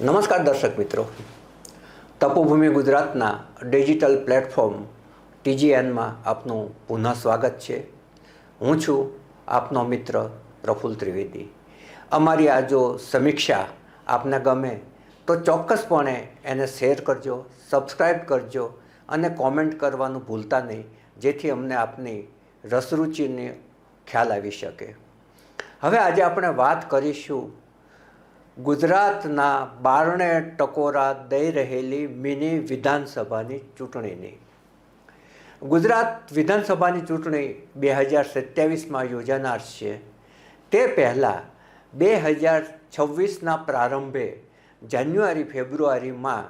નમસ્કાર દર્શક મિત્રો. તપોભૂમિ ગુજરાતના ડિજિટલ પ્લેટફોર્મ ટીજીએનમાં આપનું પુનઃ સ્વાગત છે. હું છું આપનો મિત્ર પ્રફુલ ત્રિવેદી. અમારી આ જો સમીક્ષા આપને ગમે તો ચોક્કસપણે એને શેર કરજો સબસ્ક્રાઈબ કરજો અને કોમેન્ટ કરવાનું ભૂલતા નહીં, જેથી અમને આપની રસરૂચિની ખ્યાલ આવી શકે. હવે આજે આપણે વાત કરીશું ગુજરાતના બારણે ટકોરા દઈ રહેલી મિની વિધાનસભાની ચૂંટણીની. ગુજરાત વિધાનસભાની ચૂંટણી બે હજાર સત્યાવીસમાં યોજાનાર છે. તે પહેલાં બે હજાર છવ્વીસના પ્રારંભે જાન્યુઆરી, ફેબ્રુઆરીમાં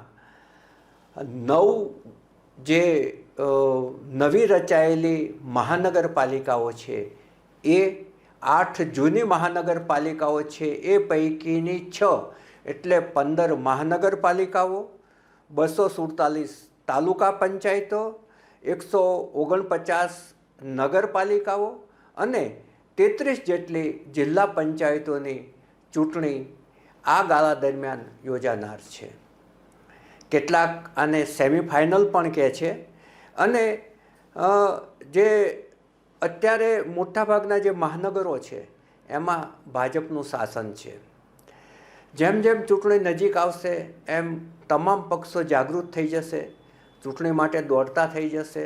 નવ જે નવી રચાયેલી મહાનગરપાલિકાઓ છે એ આઠ જૂની મહાનગરપાલિકાઓ છે એ પૈકીની છ, એટલે પંદર મહાનગરપાલિકાઓ, બસો સુડતાલીસ તાલુકા પંચાયતો, એકસો ઓગણપચાસ નગરપાલિકાઓ અને તેત્રીસ જેટલી જિલ્લા પંચાયતોની ચૂંટણી આ ગાળા દરમિયાન યોજાનાર છે. કેટલાક આને સેમિફાઇનલ પણ કહે છે અને જે અત્યારે મોટાભાગના જે મહાનગરો છે, એમાં ભાજપનું શાસન છે. જેમ જેમ ચૂંટણી નજીક આવશે, એમ તમામ પક્ષો જાગૃત થઈ જશે, ચૂંટણી માટે દોડતા થઈ જશે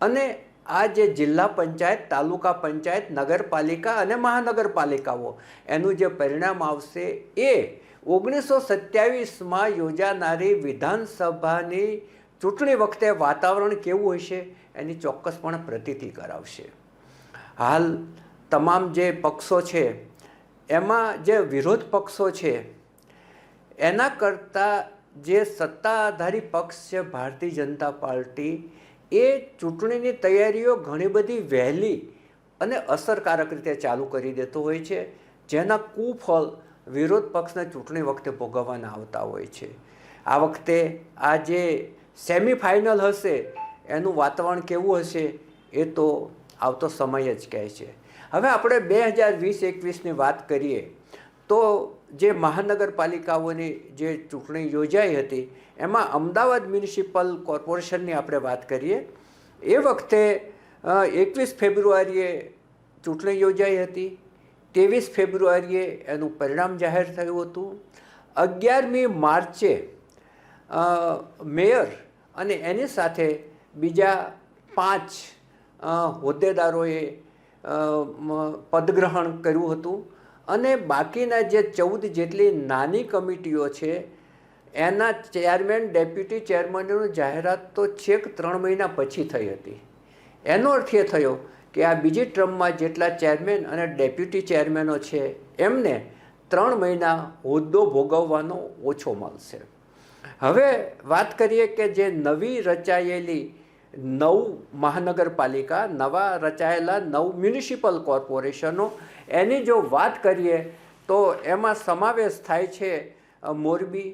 અને આ જે જિલ્લા પંચાયત, તાલુકા પંચાયત, નગરપાલિકા અને મહાનગરપાલિકાઓ, એનું જે પરિણામ આવશે એ ઓગણીસો સત્યાવીસમાં યોજાનારી વિધાનસભાની ચૂંટણી વખતે વાતાવરણ કેવું હશે, એની ચોક્કસપણે પ્રતીતિ કરાવશે. હાલ તમામ જે પક્ષો છે, એમાં જે વિરોધ પક્ષો છે, એના કરતાં જે સત્તાધારી પક્ષ છે ભારતીય જનતા પાર્ટી, એ ચૂંટણીની તૈયારીઓ ઘણી બધી વહેલી અને અસરકારક રીતે ચાલુ કરી દેતો હોય છે, જેના કુફળ વિરોધ પક્ષને ચૂંટણી વખતે ભોગવવાના આવતા હોય છે. આ વખતે આ જે સેમિફાઇનલ હશે, એનું વાતાવરણ કેવું હશે, એ તો આવતો સમય જ કહે છે. હવે આપણે બે હજાર વીસ એકવીસની વાત કરીએ, તો જે મહાનગરપાલિકાઓની જે ચૂંટણી યોજાઈ હતી, એમાં અમદાવાદ મ્યુનિસિપલ કોર્પોરેશનની આપણે વાત કરીએ. એ વખતે એકવીસ ફેબ્રુઆરીએ ચૂંટણી યોજાઈ હતી. ત્રેવીસ ફેબ્રુઆરીએ એનું પરિણામ જાહેર થયું હતું. અગિયારમી માર્ચે મેયર અને એની સાથે બીજા પાંચ હોદ્દેદારોએ પદગ્રહણ કર્યું હતું. અને બાકીના જે ચૌદ જેટલી નાની કમિટીઓ છે, એના ચેરમેન, ડેપ્યુટી ચેરમેનની જાહેરાત તો છેક ત્રણ મહિના પછી થઈ હતી. એનો અર્થ એ થયો કે આ બીજી ટ્રમમાં જેટલા ચેરમેન અને ડેપ્યુટી ચેરમેનો છે, એમને ત્રણ મહિના હોદ્દો ભોગવવાનો ઓછો મળશે. હવે વાત કરીએ કે જે નવી રચાયેલી નવ મહાનગરપાલિકા, નવા રચાયેલા નવ મ્યુનિસિપલ કોર્પોરેશનો, એની જો વાત કરીએ તો એમાં સમાવેશ થાય છે મોરબી,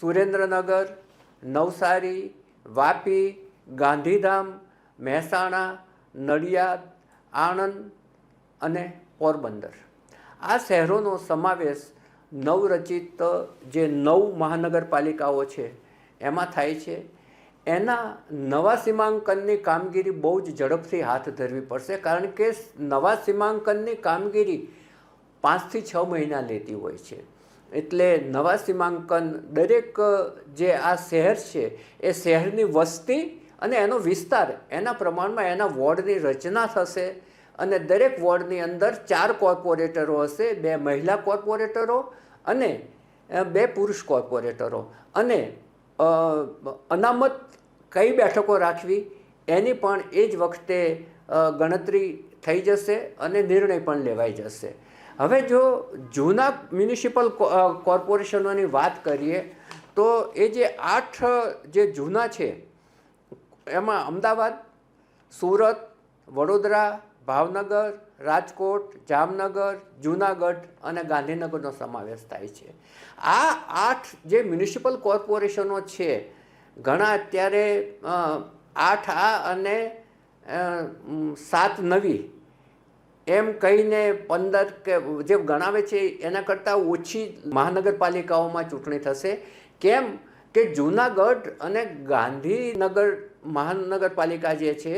સુરેન્દ્રનગર, નવસારી, વાપી, ગાંધીધામ, મહેસાણા, નડિયાદ, આણંદ અને પોરબંદર. આ શહેરોનો સમાવેશ નવરચિત, જે નવ મહાનગરપાલિકાઓ છે, એમાં થાય છે. એના નવા સીમાંકનની કામગીરી બહુ જ ઝડપથી હાથ ધરવી પડશે, કારણ કે નવા સીમાંકનની કામગીરી પાંચથી છ મહિના લેતી હોય છે. એટલે નવા સીમાંકન દરેક, જે આ શહેર છે, એ શહેરની વસ્તી અને એનો વિસ્તાર, એના પ્રમાણમાં એના વોર્ડની રચના થશે અને દરેક વોર્ડની અંદર ચાર કોર્પોરેટરો હશે, બે મહિલા કોર્પોરેટરો અને, બે પુરુષ કોર્પોરેટરો. અને અનામત કઈ બેઠકો રાખવી એની પણ એ જ વખતે ગણતરી થઈ જશે અને નિર્ણય પણ લેવાઈ જશે. હવે જો જૂના મ્યુનિસિપલ કોર્પોરેશનોની વાત કરીએ, તો એ જે આઠ, જે જૂના છે, એમાં અમદાવાદ, સુરત, વડોદરા ભાવનગર, રાજકોટ, જામનગર, જૂનાગઢ અને ગાંધીનગરનો સમાવેશ થાય છે. આ આઠ જે મ્યુનિસિપલ કોર્પોરેશનો છે, ઘણા અત્યારે આઠ આ અને સાત નવી, એમ કહીને પંદર કે જે ગણાવે છે, એના કરતાં ઓછી મહાનગરપાલિકાઓમાં ચૂંટણી થશે. કેમ કે જૂનાગઢ અને ગાંધીનગર મહાનગરપાલિકા જે છે,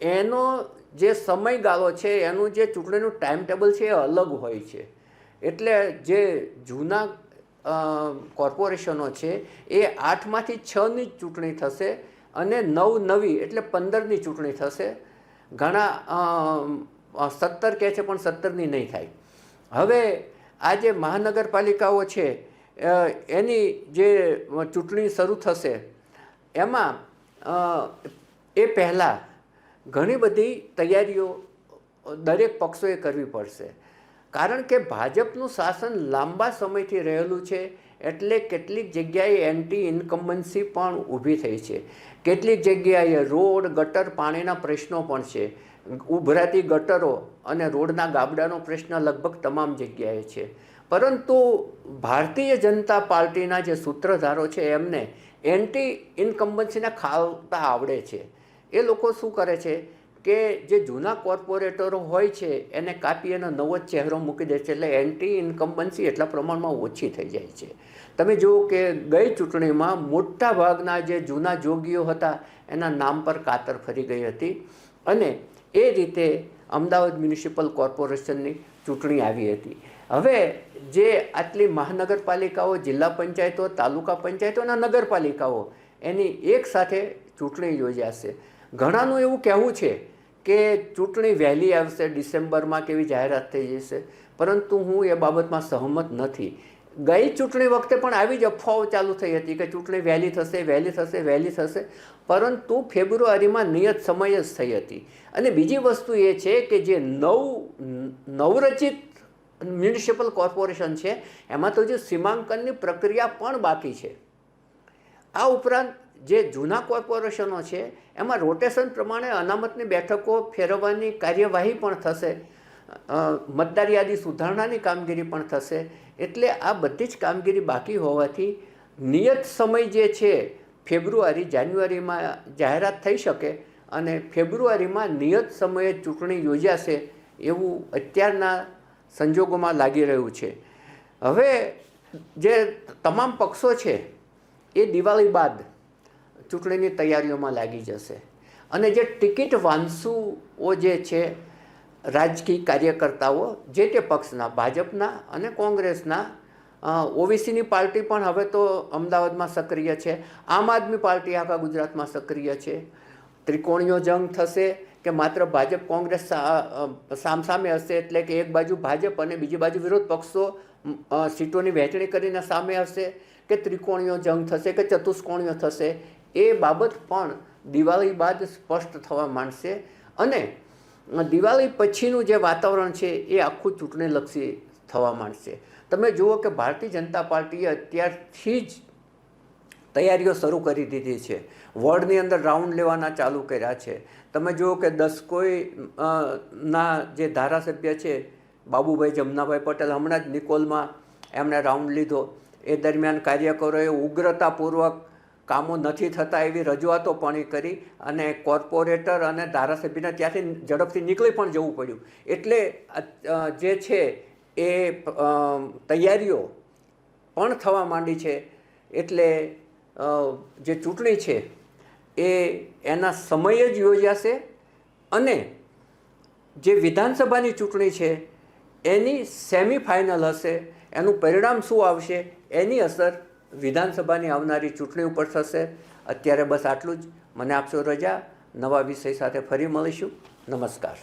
એનો જે સમયગાળો છે, એનું જે ચૂંટણીનું ટાઈમ ટેબલ છે એ અલગ હોય છે. એટલે જે જૂના કોર્પોરેશનો છે, એ આઠમાંથી છની ચૂંટણી થશે અને નવ નવી, એટલે પંદરની ચૂંટણી થશે. ઘણા સત્તર કહે છે, પણ સત્તરની નહીં થાય. હવે આ જે મહાનગરપાલિકાઓ છે એની જે ચૂંટણી શરૂ થશે, એમાં એ પહેલાં ઘણી બધી તૈયારીઓ દરેક પક્ષોએ કરવી પડશે. કારણ કે ભાજપનું શાસન લાંબા સમયથી રહેલું છે, એટલે કેટલીક જગ્યાએ એન્ટી ઇન્કમ્બન્સી પણ ઊભી થઈ છે. કેટલીક જગ્યાએ રોડ, ગટર પાણીના પ્રશ્નો પણ છે. ઉભરાતી ગટરો અને રોડના ગાબડાનો પ્રશ્ન લગભગ તમામ જગ્યાએ છે. પરંતુ ભારતીય જનતા પાર્ટીના જે સૂત્રધારો છે એમને એન્ટી ઇન્કમ્બન્સીને ખાવતા આવડે છે. એ લોકો શું કરે છે કે જે જૂના કોર્પોરેટરો હોય છે, એને કાપી એનો નવો જ ચહેરો મૂકી દે છે. એટલે એન્ટી ઇન્કમ્બન્સી એટલા પ્રમાણમાં ઓછી થઈ જાય છે. તમે જુઓ કે ગઈ ચૂંટણીમાં મોટા ભાગના જે જૂના જોગીઓ હતા, એના નામ પર કાતર ફરી ગઈ હતી. અને એ રીતે અમદાવાદ મ્યુનિસિપલ કોર્પોરેશનની ચૂંટણી આવી હતી. હવે જે આટલી મહાનગરપાલિકાઓ, જિલ્લા પંચાયતો, તાલુકા પંચાયતો અને નગરપાલિકાઓ એની એક સાથે ચૂંટણી યોજાશે. ઘણાનું એવું કહેવું છે કે ચૂંટણી વહેલી આવશે, ડિસેમ્બરમાં કેવી જાહેરાત થઈ જશે, પરંતુ હું એ બાબતમાં સહમત નથી. ગઈ ચૂંટણી વખતે પણ આવી જ અફવાઓ ચાલુ થઈ હતી કે ચૂંટણી વહેલી થશે વહેલી થશે વહેલી થશે, પરંતુ ફેબ્રુઆરીમાં નિયત સમય જ થઈ હતી. અને બીજી વસ્તુ એ છે કે જે નવ, નવરચિત મ્યુનિસિપલ કોર્પોરેશન છે, એમાં તો જે સીમાંકનની પ્રક્રિયા પણ બાકી છે. આ ઉપરાંત જે જૂના કોર્પોરેશનો છે, એમાં રોટેશન પ્રમાણે અનામતની બેઠકો ફેરવવાની કાર્યવાહી પણ થશે. મતદાર યાદી સુધારણાની કામગીરી પણ થશે. એટલે આ બધી જ કામગીરી બાકી હોવાથી નિયત સમય જે છે, ફેબ્રુઆરી, જાન્યુઆરીમાં જાહેરાત થઈ શકે અને ફેબ્રુઆરીમાં નિયત સમયે ચૂંટણી યોજાશે એવું અત્યારના સંજોગોમાં લાગી રહ્યું છે. હવે જે તમામ પક્ષો છે, એ દિવાળી બાદ ચૂંટણીની તૈયારીઓમાં લાગી જશે. અને જે ટિકિટ વાંસુઓ જે છે, રાજકીય કાર્યકર્તાઓ, જે તે પક્ષના, ભાજપના અને કોંગ્રેસના ઓબીસીની પાર્ટી પણ હવે તો અમદાવાદમાં સક્રિય છે. આમ આદમી પાર્ટી આખા ગુજરાતમાં સક્રિય છે. ત્રિકોણીયો જંગ થશે કે માત્ર ભાજપ કોંગ્રેસ સામસામે હશે એટલે કે એક બાજુ ભાજપ અને બીજી બાજુ વિરોધ પક્ષો સીટોની વહેંચણી કરીને સામે હશે કે ત્રિકોણીયો જંગ થશે કે ચતુષ્કોણીયો થશે એ બાબત પણ દિવાળી બાદ સ્પષ્ટ થવા માંડશે. અને દિવાળી પછીનું જે વાતાવરણ છે, એ આખું ચૂંટણીલક્ષી થવા માંડશે. તમે જુઓ કે ભારતીય જનતા પાર્ટીએ અત્યારથી જ તૈયારીઓ શરૂ કરી દીધી છે. વોર્ડની અંદર રાઉન્ડ લેવાના ચાલુ કર્યા છે. તમે જુઓ કે દસકોઈ કોઈ ના જે ધારાસભ્ય છે, બાબુભાઈ જમનાભાઈ પટેલ હમણાં જ નિકોલમાં એમણે રાઉન્ડ લીધો. એ દરમિયાન કાર્યકરોએ ઉગ્રતાપૂર્વક કામો નથી થતા એવી રજૂઆતો પણ એ કરી અને કોર્પોરેટર અને ધારાસભ્યને ત્યાંથી ઝડપથી નીકળી પણ જવું પડ્યું. એટલે જે છે એ તૈયારીઓ પણ થવા માંડી છે. એટલે જે ચૂંટણી છે એ એના સમયે જ યોજાશે અને જે વિધાનસભાની ચૂંટણી છે એની સેમિફાઇનલ હશે. એનું પરિણામ શું આવશે? એની અસર વિધાનસભાની આવનારી ચૂંટણી ઉપર થશે. અત્યારે બસ આટલું જ. મને આપશો રજા. નવા વિષય સાથે ફરી મળીશું. નમસ્કાર.